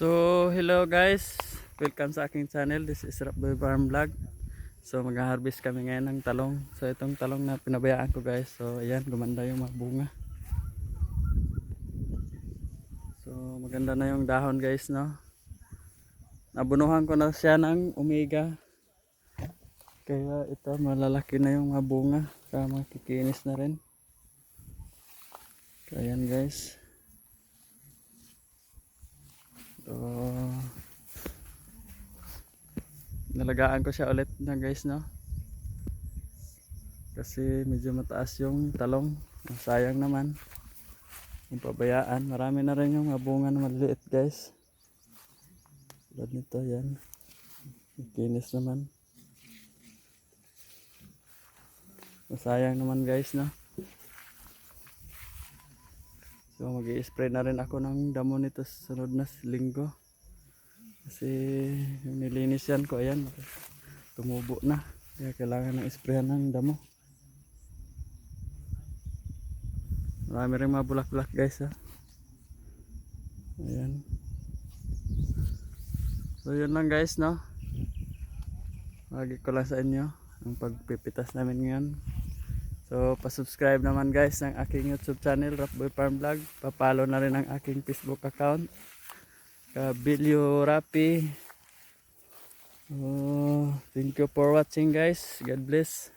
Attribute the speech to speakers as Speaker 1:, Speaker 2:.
Speaker 1: So, hello guys. Welcome sa aking channel. This is Rapboy Farm Vlog. So, mag-harvest kami ngayon ng talong. So, itong talong na pinabayaan ko guys. So, ayan, gumanda yung mga bunga. So, maganda na yung dahon guys, no? Nabunuhan ko na siya ng omega. Kaya ito, malalaki na yung mga bunga. Kaya makikinis na rin. So, ayan guys. So, nalagaan ko siya ulit na guys, no? Kasi medyo mataas yung talong. Ang Sayang naman. Yung pabayaan. Marami na rin yung mga bunga na maliliit guys. Tulad nito, yan. Kinis naman. Masayang naman guys, no? So mag spray na rin ako ng damo nito sa sunod na linggo. Kasi nilinis yan ko, ayan, tumubo na. Kaya kailangan ng sprayan ng damo. Marami rin mga bulak-bulak guys ha. Ayan. So yun lang guys no. Lagi ko lang sa inyo ang pagpipitas namin ngayon. So, pa-subscribe naman guys ng aking YouTube channel, Rapboy Farm Vlog. Pa-follow na rin ang aking Facebook account. Kabilio Rapi. Oh, thank you for watching guys. God bless.